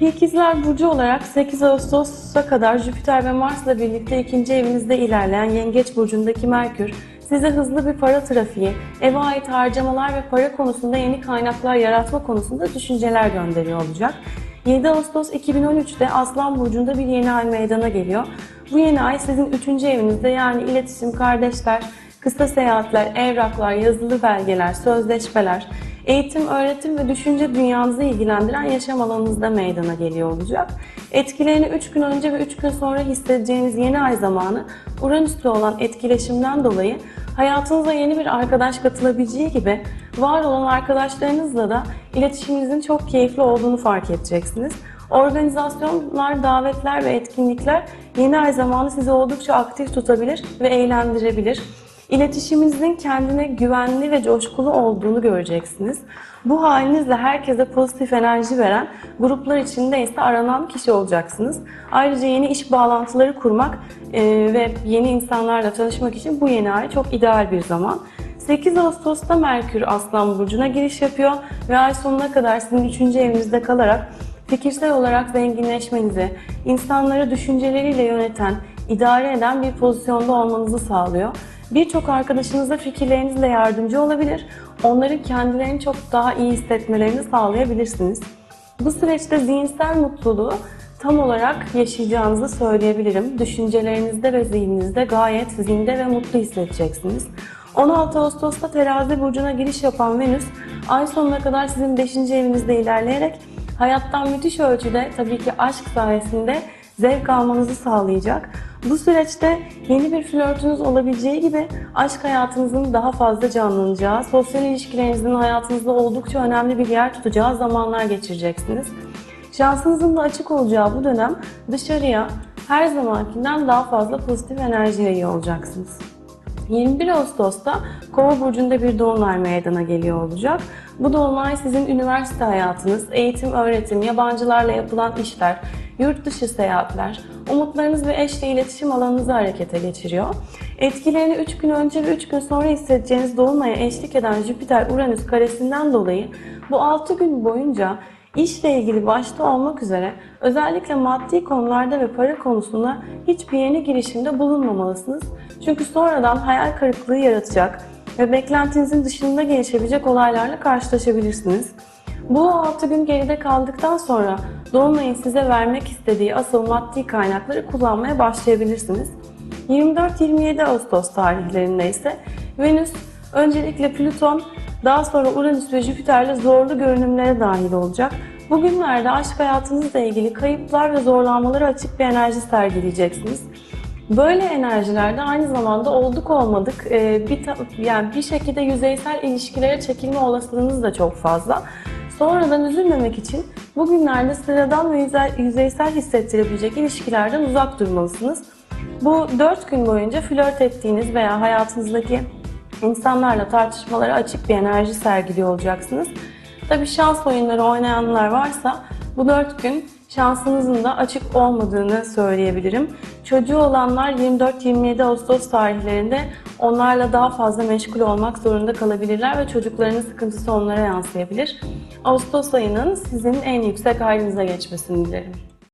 İkizler Burcu olarak 8 Ağustos'a kadar Jüpiter ve Mars'la birlikte ikinci evinizde ilerleyen Yengeç Burcu'ndaki Merkür, size hızlı bir para trafiği, eve ait harcamalar ve para konusunda yeni kaynaklar yaratma konusunda düşünceler gönderiyor olacak. 7 Ağustos 2013'te Aslan Burcu'nda bir yeni ay meydana geliyor. Bu yeni ay sizin 3. evinizde yani iletişim, kardeşler, kısa seyahatler, evraklar, yazılı belgeler, sözleşmeler, eğitim, öğretim ve düşünce dünyanızı ilgilendiren yaşam alanınızda meydana geliyor olacak. Etkilerini 3 gün önce ve 3 gün sonra hissedeceğiniz yeni ay zamanı Uranüs'le olan etkileşimden dolayı hayatınıza yeni bir arkadaş katılabileceği gibi var olan arkadaşlarınızla da iletişiminizin çok keyifli olduğunu fark edeceksiniz. Organizasyonlar, davetler ve etkinlikler yeni ay zamanı sizi oldukça aktif tutabilir ve eğlendirebilir. İletişiminizin kendine güvenli ve coşkulu olduğunu göreceksiniz. Bu halinizle herkese pozitif enerji veren, gruplar içinde ise aranan kişi olacaksınız. Ayrıca yeni iş bağlantıları kurmak e, ve yeni insanlarla tanışmak için bu yeni ay çok ideal bir zaman. 8 Ağustos'ta Merkür Aslan Burcu'na giriş yapıyor ve ay sonuna kadar sizin 3. evinizde kalarak fikirsel olarak zenginleşmenizi, insanları düşünceleriyle yöneten, idare eden bir pozisyonda olmanızı sağlıyor. Birçok arkadaşınıza fikirlerinizle yardımcı olabilir, onların kendilerini çok daha iyi hissetmelerini sağlayabilirsiniz. Bu süreçte zihinsel mutluluğu tam olarak yaşayacağınızı söyleyebilirim. Düşüncelerinizde ve zihninizde gayet zinde ve mutlu hissedeceksiniz. 16 Ağustos'ta Terazi burcuna giriş yapan Venüs, ay sonuna kadar sizin 5. evinizde ilerleyerek hayattan müthiş ölçüde tabii ki aşk sayesinde zevk almanızı sağlayacak. Bu süreçte yeni bir flörtünüz olabileceği gibi aşk hayatınızın daha fazla canlanacağı, sosyal ilişkilerinizin hayatınızda oldukça önemli bir yer tutacağı zamanlar geçireceksiniz. Şansınızın da açık olacağı bu dönem dışarıya her zamankinden daha fazla pozitif enerji yayıyor olacaksınız. 21 Ağustos'ta Kova burcunda bir dolunay meydana geliyor olacak. Bu dolunay sizin üniversite hayatınız, eğitim, öğretim, yabancılarla yapılan işler, yurt dışı seyahatler, umutlarınız ve eşle iletişim alanınızı harekete geçiriyor. Etkilerini 3 gün önce ve 3 gün sonra hissedeceğiniz dolunaya eşlik eden Jüpiter-Uranüs karesinden dolayı bu 6 gün boyunca İşle ilgili başta olmak üzere özellikle maddi konularda ve para konusunda hiçbir yeni girişimde bulunmamalısınız. Çünkü sonradan hayal kırıklığı yaratacak ve beklentinizin dışında gelişebilecek olaylarla karşılaşabilirsiniz. Bu 6 gün geride kaldıktan sonra Dolunay'ın size vermek istediği asıl maddi kaynakları kullanmaya başlayabilirsiniz. 24-27 Ağustos tarihlerinde ise Venüs öncelikle Plüton daha sonra Uranüs ve Jüpiter'le zorlu görünümlere dahil olacak. Bugünlerde aşk hayatınızla ilgili kayıplar ve zorlanmalara açık bir enerji sergileyeceksiniz. Böyle enerjilerde aynı zamanda olduk olmadık e, bir yani bir şekilde yüzeysel ilişkilere çekilme olasılığınız da çok fazla. Sonradan üzülmemek için bugünlerde sıradan ve yüze- yüzeysel hissettirebilecek ilişkilerden uzak durmalısınız. Bu 4 gün boyunca flört ettiğiniz veya hayatınızdaki insanlarla tartışmalara açık bir enerji sergiliyor olacaksınız. Tabii şans oyunları oynayanlar varsa bu 4 gün şansınızın da açık olmadığını söyleyebilirim. Çocuğu olanlar 24-27 Ağustos tarihlerinde onlarla daha fazla meşgul olmak zorunda kalabilirler ve çocuklarının sıkıntısı onlara yansıyabilir. Ağustos ayının sizin en yüksek halinize geçmesini dilerim.